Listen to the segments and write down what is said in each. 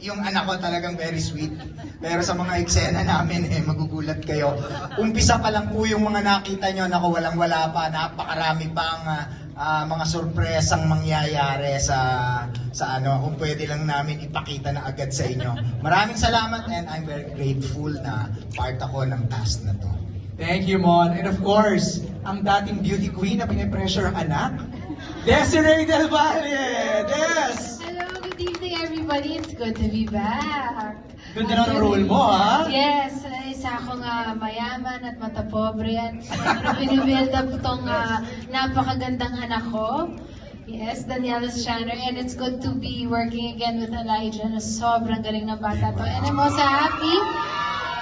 yung anak ko talagang very sweet. Pero sa mga eksena namin, eh, magugulat kayo. Umpisa pa lang po yung mga nakita nyo, naku, walang-wala pa, napakarami pang ah, ah, mga sorpresang mangyayari sa sa ano, kung pwede lang namin ipakita na agad sa inyo. Maraming salamat and I'm very grateful na part ako ng cast na to. Thank you, Mon. And of course, ang dating beauty queen na pinipressure anak, Desiree Del Valle! Des! Good evening everybody. It's good to be back. Ganda ng role mo, ha? Yes, isa akong ah, mayaman at matapobre at uh, binibuild up tong ah, napakagandang anak ko. Yes, Daniela Shanner. And it's good to be working again with Elijah na sobrang galing ng bata to. And I'm also happy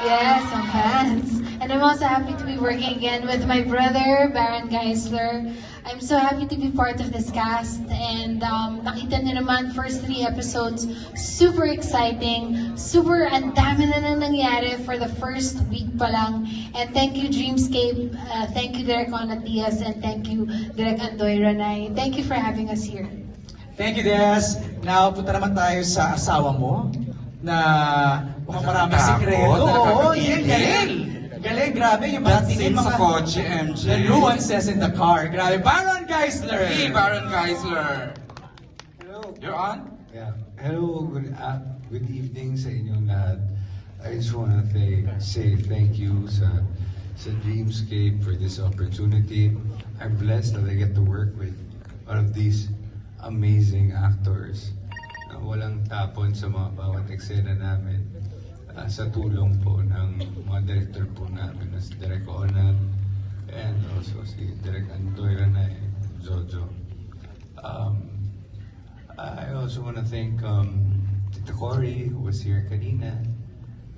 Yes, I'm fans. And I'm also happy to be working again with my brother, Baron Geisler. I'm so happy to be part of this cast. And um, nakita niyo naman, first three episodes, super exciting. Super, ang dami na nang nangyari for the first week pa lang. And thank you, Dreamscape. Uh, thank you, Derek Onatias. And thank you, Derek Andoy Ranay. Thank you for having us here. Thank you, Des. Now, punta naman tayo sa asawa mo na mukhang maraming sikreto. Oo, yan, galing. Galing, grabe. Yung mga That tingin, scene sa mga... kotse, MJ. The nuances in the car. Grabe. Baron Geisler! Hey, Baron Geisler. Hello. You're on? Yeah. Hello, good, uh, good evening sa inyong lahat. I just want to say, say thank you sa, sa Dreamscape for this opportunity. I'm blessed that I get to work with all of these amazing actors na walang tapon sa mga bawat eksena namin uh, sa tulong po ng mga director po namin na si Direk Onan and also si Direk Andoy Ranay, Jojo. Um, I also want to thank um, Tita Cory who was here kanina.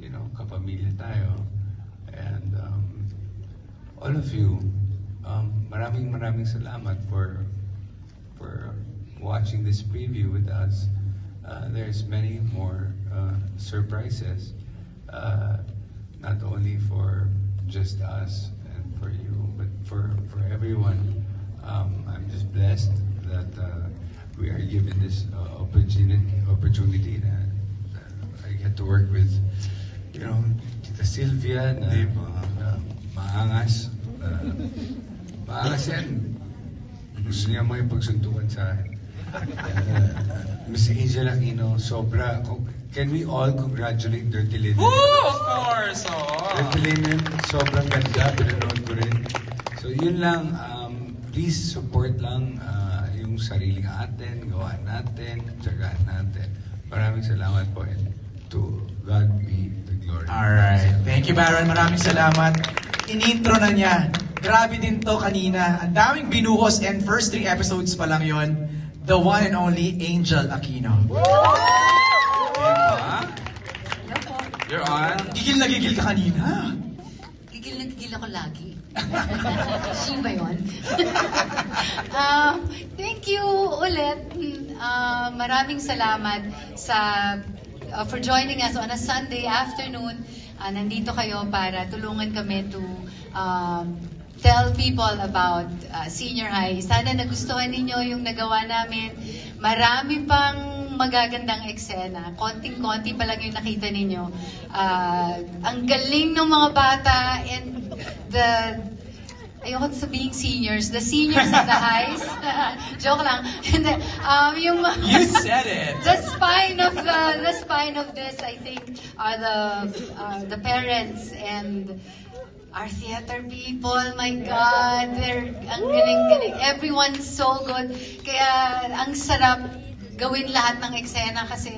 You know, kapamilya tayo. And um, all of you, um, maraming maraming salamat for for watching this preview with us. Uh, there's many more uh, surprises, uh, not only for just us and for you, but for for everyone. Um, I'm just blessed that uh, we are given this uh, opportunity opportunity that, that I get to work with, you know, Tita Sylvia na, na maangas. Uh, maangas yan. Gusto niya may pagsuntukan sa akin. Miss Angel Aquino, sobra. Can we all congratulate Dirty Linen? Woo! Of course! Oo. Dirty Linen, sobrang ganda. Pinanood ko rin. So yun lang, um, please support lang uh, yung sariling atin, gawa natin, tsagaan natin. Maraming salamat po and to God be the glory. Alright. Thank you, Baron. Maraming salamat. Inintro na niya. Grabe din to kanina. Ang daming binuhos and first three episodes pa lang yon. The one and only Angel Aquino. Diba? You're on? Gigil na gigil ka kanina. Gigil na gigil ako lagi. She ba yun? um, thank you ulit. Uh, maraming salamat sa uh, for joining us on a Sunday afternoon. Uh, nandito kayo para tulungan kami to um, tell people about uh, senior high. Sana nagustuhan ninyo yung nagawa namin. Marami pang magagandang eksena. Konting-konti pa lang yung nakita ninyo. Uh, ang galing ng mga bata and the ayoko sabihin seniors, the seniors at the highs. Joke lang. Hindi. um, yung You said it. the spine of the the spine of this I think are the uh, the parents and our theater people my god they're ang galing galing everyone's so good kaya ang sarap gawin lahat ng eksena kasi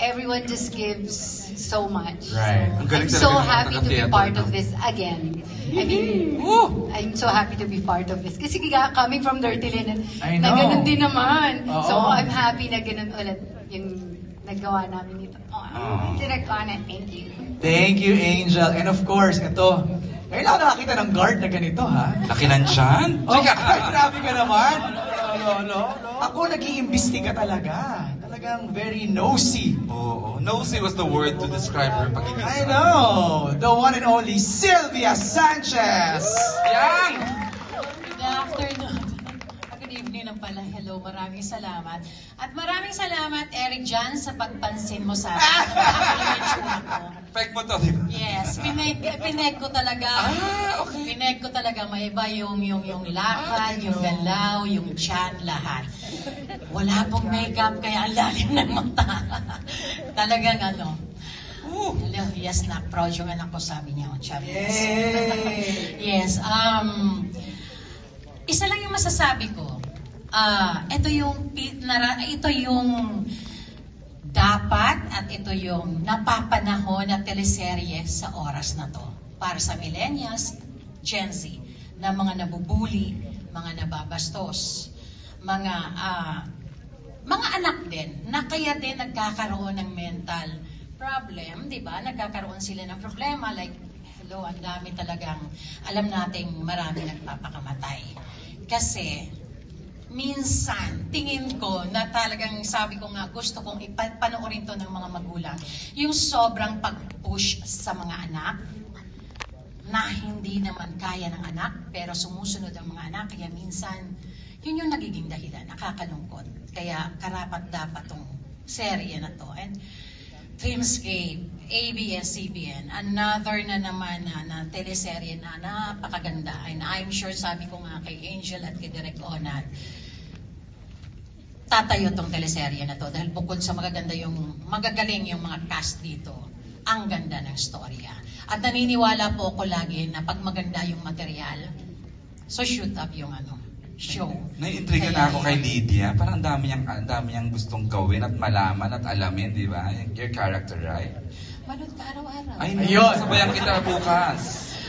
everyone just gives so much Right. so, I'm so happy to be part of this again I mean Woo! I'm so happy to be part of this. Kasi coming from Dirty Linen, I na know. ganun din naman. Oo. So I'm happy na ganun ulit nagawa namin ito. Oh, Oo. direct on it. Thank you. Thank you, Angel. And of course, ito. Ngayon ako nakakita ng guard na ganito, ha? Laki ng tiyan? Oh, grabe ka naman. No, no, no. Ako nag-iimbestiga talaga. Talagang very nosy. Oo. Nosy was the word to describe her pagiging I know. The one and only Sylvia Sanchez. Yan! Good afternoon. Na pala. Hello. Maraming salamat. At maraming salamat, Eric Jan, sa pagpansin mo sa akin. Fake mo to, di ba? Yes, pineg, pineg ko talaga. Ah, okay. Pineg ko talaga may iba yung yung yung lakad, yung galaw, yung chan, lahat. Wala pong makeup kaya ang lalim ng mata. Talagang ano. Ooh. Hello, yes na, proud yung anak ko sabi niya. oh, niya. Yay! yes, um, isa lang yung masasabi ko. Ah, ito yung ito yung dapat at ito yung napapanahon na teleserye sa oras na to para sa millennials, Gen Z, na mga nabubuli, mga nababastos, mga ah, mga anak din na kaya din nagkakaroon ng mental problem, di ba? Nagkakaroon sila ng problema like, hello, ang dami talagang, alam nating marami nagpapakamatay. Kasi, minsan, tingin ko na talagang sabi ko nga, gusto kong ipanoorin to ng mga magulang. Yung sobrang pag-push sa mga anak, na hindi naman kaya ng anak, pero sumusunod ang mga anak, kaya minsan, yun yung nagiging dahilan, nakakalungkot. Kaya karapat dapat tong serye na to. And Dreamscape, ABS-CBN, another na naman na, na teleserye na napakaganda. And I'm sure, sabi ko nga kay Angel at kay Direk Onat, tatayo tong teleserye na to dahil bukod sa magaganda yung magagaling yung mga cast dito, ang ganda ng storya. At naniniwala po ako lagi na pag maganda yung material, so shoot up yung ano, show. Naiintriga na ako kay Lydia. Parang ang dami niyang, ang dami niyang gustong gawin at malaman at alamin, di ba? Your character, right? Manood ka araw-araw. Ay, Ayun. sabayan kita bukas.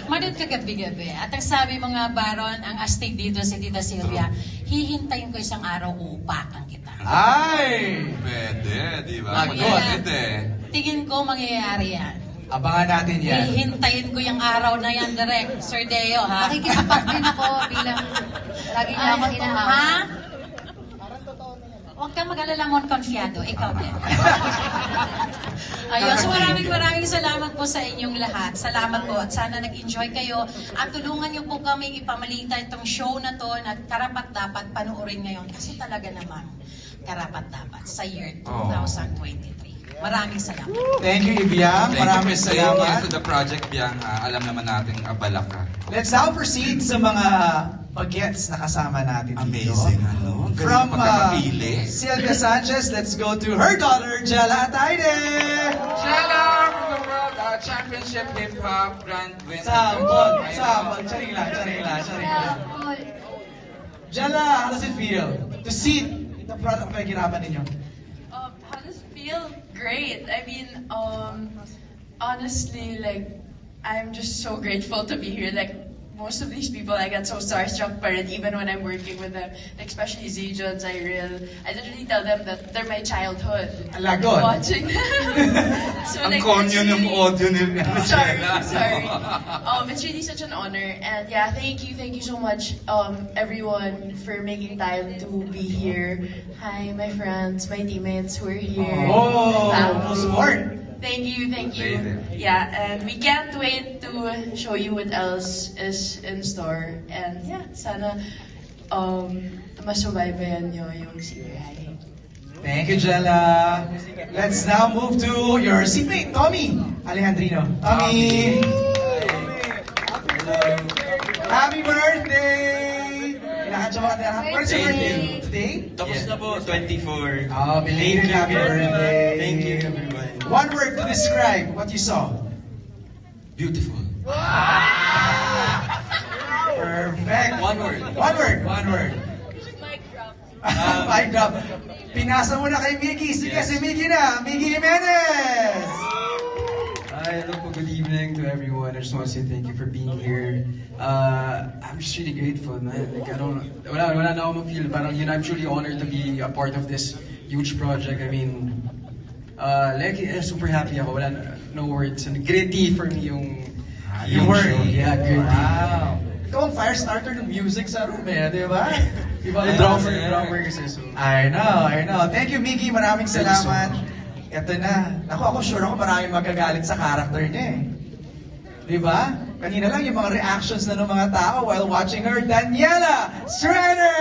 Manood ka gabi-gabi. At ang sabi mga baron, ang astig dito si Tita Silvia, hihintayin ko isang araw uupakan kita. Ay! Pwede, di ba? Magkapatid eh. Tingin ko mangyayari yan. Abangan natin yan. Hihintayin ko yung araw na yan, direct. Sir Deo, ha? Makikisapak din ako bilang lagi niya ako Ay, inaawat. Ha? Huwag kang mag-alala mo, konfiado. Ikaw din. Ayun, so maraming maraming salamat po sa inyong lahat. Salamat po at sana nag-enjoy kayo. At tulungan niyo po kami ipamalita itong show na to na karapat dapat panoorin ngayon. Kasi talaga namang karapat dapat sa year Oh. 2023. Maraming salamat. Thank you, Ibiang. Thank you Maraming saying yes to salamat. the project, Biang. Ah, alam naman natin abala ka. Let's now proceed sa mga bagets na kasama natin dito. Amazing, ano? From ng pagkakapili. uh, Sylvia Sanchez, let's go to her daughter, Jella Ataide. Jella from the World uh, Championship Hip Hop Grand Winner. Ayun. sample. Charing lang, charing lang, charing lang. Jella, how does it feel to see the product na ginapan ninyo? Um, how does it feel? Great. I mean, um, honestly, like, I'm just so grateful to be here. Like, most of these people, I get so starstruck by it, even when I'm working with them, like, especially Zijon, Cyril. I literally tell them that they're my childhood. Alagon. Watching. so, Ang like, konyo it's ng really- audio ni sorry, sorry. Um, it's really such an honor, and yeah, thank you, thank you so much, um, everyone, for making time to be here. Hi, my friends, my teammates who are here. Oh, Family. full support. Thank you, thank you. Amazing. Yeah, and we can't wait to show you what else is in store. And yeah, sana um, masubaybayan nyo yung senior high. Thank you, Jella. Let's now move to your seatmate, Tommy Alejandrino. Tommy! Happy birthday! Kailangan siya Happy birthday Thank birthday today? Tapos na po, 24. Oh, belated happy birthday. Thank you, everyone. One word to describe what you saw. Beautiful. Perfect. One word. One word. One word. Mic drop. Pinasa mo na kay Miggy. Sige, Yes. si Miggy na. Miggy Jimenez! Hi, hello po. Good evening to everyone. I just want to say thank you for being here. Uh, I'm just really grateful, man. Like, I don't, wala, wala na ako feel Parang, you know, I'm truly honored to be a part of this huge project. I mean, uh, like, eh, super happy ako. Wala, na- no words. And gritty for me yung, Yung word. show. Yeah, gritty. Wow. Ikaw ang fire starter ng music sa room eh, di ba? Iba Yes. yung drummer, drummer kasi. So, I know, I know. Thank you, Miggy. Maraming Thank you so salamat. Ito na. Ako, ako sure ako maraming magagalit sa character niya eh. Di ba? Kanina lang yung mga reactions na ng mga tao while watching her, Daniela Schroeder!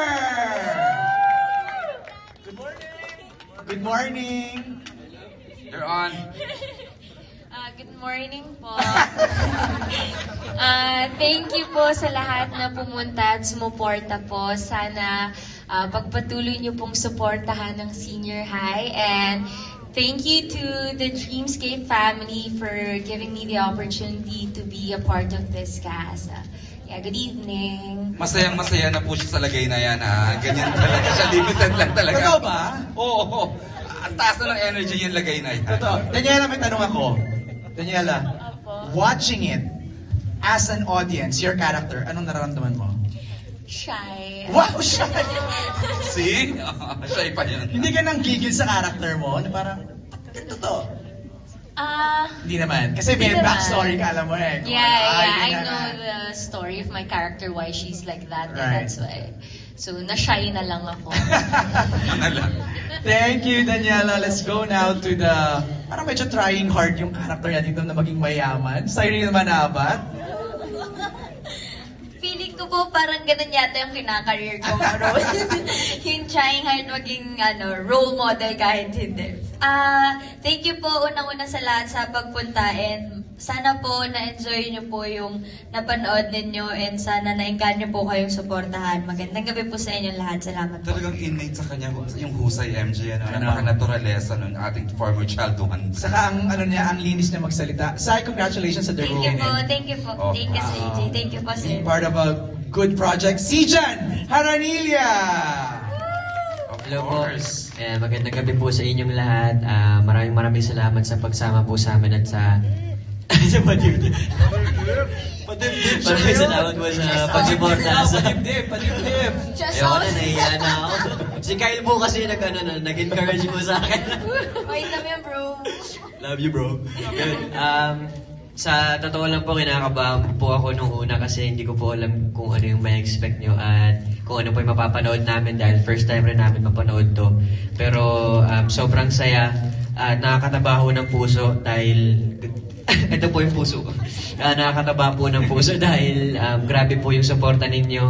Good morning! You're on. Ah, good morning po. Ah, thank you po sa lahat na pumunta at sumuporta po. Sana ah, pagpatuloy niyo pong suportahan ng senior high. And thank you to the Dreamscape family for giving me the opportunity to be a part of this cast. Ah, yeah, good evening. Masayang masaya na po siya sa lagay na yan ha. Ganyan talaga siya. Limited lang talaga. Totoo ba? Oo. oo. Ang taas na ng energy yung lagay na yan. Totoo. Daniela, may tanong ako. Daniela, watching it, as an audience, your character, anong nararamdaman mo? Shy. Wow, shy! See? Shy pa yun. Hindi ka nang gigil sa character mo, na parang, ito to. Ah, Hindi naman. Kasi may Hindi naman. backstory ka, alam mo eh. Kung Yeah, ano, yeah, I know na. the story of my character, why she's like that, and Right. that's why. So, na-shy na lang ako. Thank you, Daniela. Let's go now to the... Parang medyo trying hard yung character niya dito na maging mayaman. Sa Irene Manabat. Feeling ko po parang ganun yata yung kinakareer ko role. yung trying hard maging ano, role model kahit hindi. Ah, thank you po unang-una sa lahat sa pagpunta and sana po na-enjoy niyo po yung napanood ninyo and sana na-enggan niyo po kayong suportahan. Magandang gabi po sa inyong lahat. Salamat po. Talagang innate sa kanya yung husay MJ, ano, Ano? napaka-naturalesa nun ating former child one. Saka ang ano niya, ang linis niya magsalita. Sai, congratulations sa The Thank you po, thank you po. Oh, Thank you, CJ. Thank you po, sir. Being part of a good project. Sijan Haranilia! Hello po. Eh, magandang gabi po sa inyong lahat. Ah, maraming maraming salamat sa pagsama po sa amin at sa... Sa padibdib. Maraming salamat po sa pagsuporta sa... Padibdib, padibdib. Ayoko na, nahiya na ako. Si Kyle po kasi nag, ano, na, nag-encourage po sa akin. Wait na yan, bro. Love you, bro. Yun. Um, sa totoo lang po, kinakabahan po ako nung una kasi hindi ko po alam kung ano yung may expect nyo at kung ano po yung mapapanood namin dahil first time rin namin mapanood to. Pero um, sobrang saya at nakakataba ho ng puso dahil ito po yung puso ko. Ah, nakakataba po ng puso dahil um, grabe po yung suporta ninyo.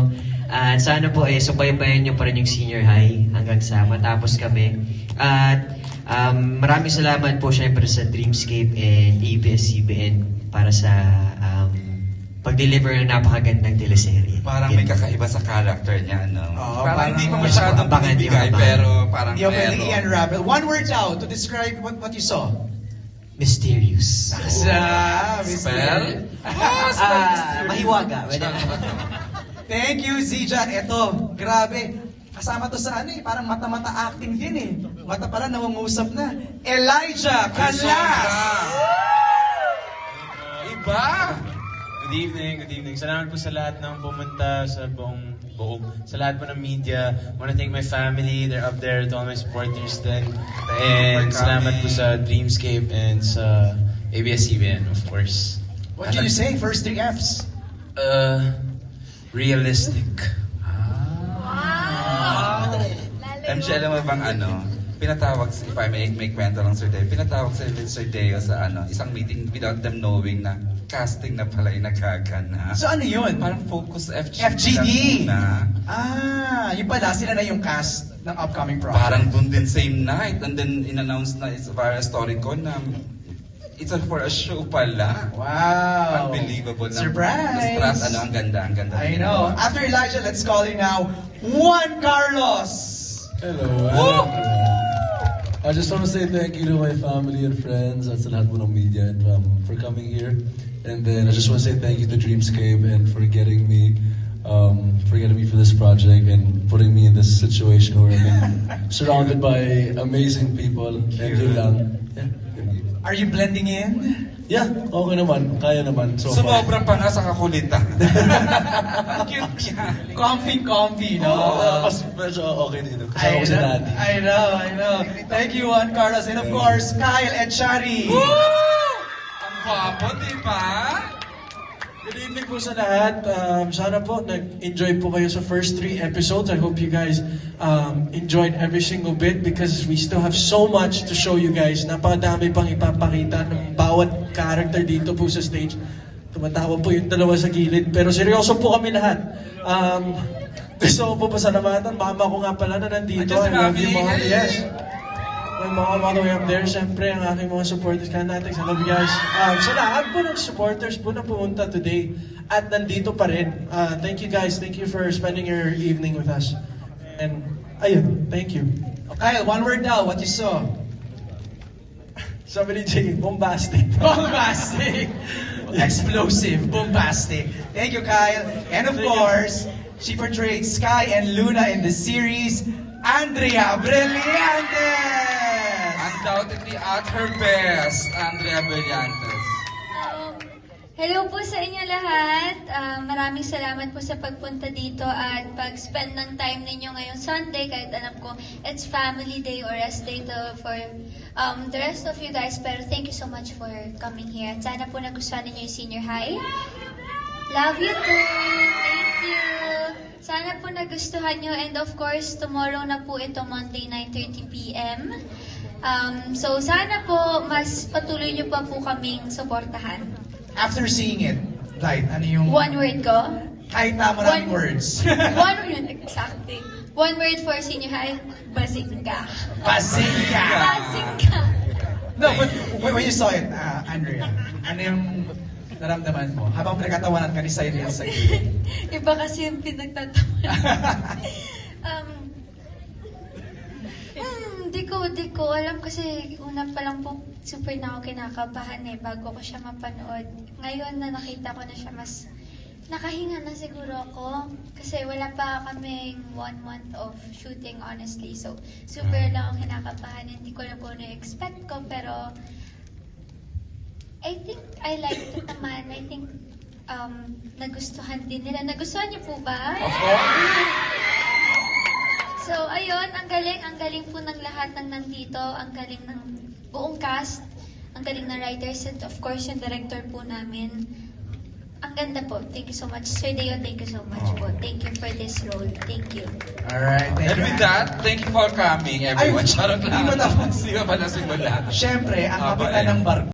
At sana po eh, subaybayan nyo pa rin yung senior high hanggang sa matapos kami. At um, maraming salamat po syempre sa Dreamscape and ABS-CBN para sa um, pag-deliver ng napakagandang teleserye. Parang may kakaiba sa character niya, ano? Oo, parang, parang- hindi pa masyadong abangan. pero parang Hindi ako pwedeng meron. i-unravel. One word daw to describe what, what you saw. Mysterious. Sa Spell? Ah, mahiwaga. Pwede Thank you, Zijan. Ito, grabe. Kasama to sa ano eh, parang mata-mata acting din eh. Mata pala nangungusap na. Elijah Canlas! Iba! Good evening, good evening. Salamat po sa lahat ng pumunta sa buong buong sa lahat po ng media. wanna thank my family, they're up there, to all my supporters din. And salamat po sa Dreamscape and sa ABS-CBN, of course. What did you say? First three Fs. Uh, realistic. MJ, alam mo bang ano, pinatawag, if I may, may kwento lang Sir Deo, pinatawag sa Sir Deo sa ano, isang meeting without them knowing na casting na pala yung nagkagana. So ano yun? Parang focus FGD. FGD. muna. Ah, yung pala, sila na yung cast ng upcoming project. Parang dun din same night and then in-announce na it's via story ko na it's a, for a show pala. Wow. Unbelievable. na- Surprise! Na strat, ano, ang ganda, ang ganda. I know. After Elijah, let's call in now Juan Carlos. Hello. Hello. I just want to say thank you to my family and friends at sa lahat media and um, for coming here. And then I just want to say thank you to Dreamscape and for getting me um, for getting me for this project and putting me in this situation where I'm surrounded by amazing people. And yun lang. Yeah. Are you blending in? Yeah, okay naman. Kaya naman. So far. Sumobra pa nga sa kakulitan. Cute niya. Comfy, comfy, no? Uh, mas medyo okay dito. Kasama ko si know, Daddy. I know, I know. Thank you, Juan Carlos. And of course, Kyle Echari. Ang gwapo, di ba? Evening po sa lahat. Um, sana po nag-enjoy po kayo sa first three episodes. I hope you guys um, enjoyed every single bit because we still have so much to show you guys. Napakadami pang ipapakita ng bawat character dito po sa stage. Tumatawa po yung dalawa sa gilid. Pero seryoso po kami lahat. Um, gusto ko po pasalamatan. Mama ko nga pala na nandito. I love you. Mom. Yes. My mom all the way up there. Siyempre, ang aking mga supporters, Kanatics, I love you guys. Um, sa lahat po ng supporters po na pumunta today at nandito pa rin. Uh, thank you guys. Thank you for spending your evening with us. And, ayun, thank you. Kyle, one word daw, what you saw? Somebody J, bombastic. Bombastic! Explosive, bombastic. Thank you, Kyle. And of course, she portrayed Sky and Luna in the series, Andrea Brillantes! Undoubtedly at her best, Andrea Brillantes. Hello po sa inyo lahat. Ah, maraming salamat po sa pagpunta dito at pag-spend ng time ninyo ngayong Sunday kahit alam ko it's family day or rest day to for um, the rest of you guys. Pero thank you so much for coming here. At sana po nagustuhan ninyo yung senior high. Love you too. Thank you. Sana po nagustuhan nyo and of course tomorrow na po ito Monday 9.30pm. Um, so sana po mas patuloy nyo pa po kaming suportahan. After seeing it, Light, ano yung... One word ko. Kahit na maraming words. One word, exactly. One word for senior high, bazinga. Bazinga! Bazinga. No, but when, when you saw it, uh, Andrea, ano yung naramdaman mo? Habang pinagkatawanan ka ni Cyril sa. Iba kasi yung pinagtatawa. um, hmm, di ko, di ko alam kasi una pa lang po super na ako kinakabahan eh bago ko siya mapanood. Ngayon na nakita ko na siya mas nakahinga na siguro ako kasi wala pa kaming one month of shooting honestly. So, super lang ako kinakabahan. Hindi ko lang kung ano expect ko pero I think I liked it naman. I think um, nagustuhan din nila. Nagustuhan niyo po ba? Of So, ayun, ang galing, ang galing po ng lahat ng nandito, ang galing ng buong cast, ang galing ng writers, and of course, yung director po namin. Ang ganda po. Thank you so much. Sir Deo, thank you so much po. Thank you for this role. Thank you. Alright, thank And you. with that, thank you for coming, everyone. Ay, Charot lang. hindi mo. Hindi pa ba nasimula? Siyempre, ang Ah, kapitan bye. ng barko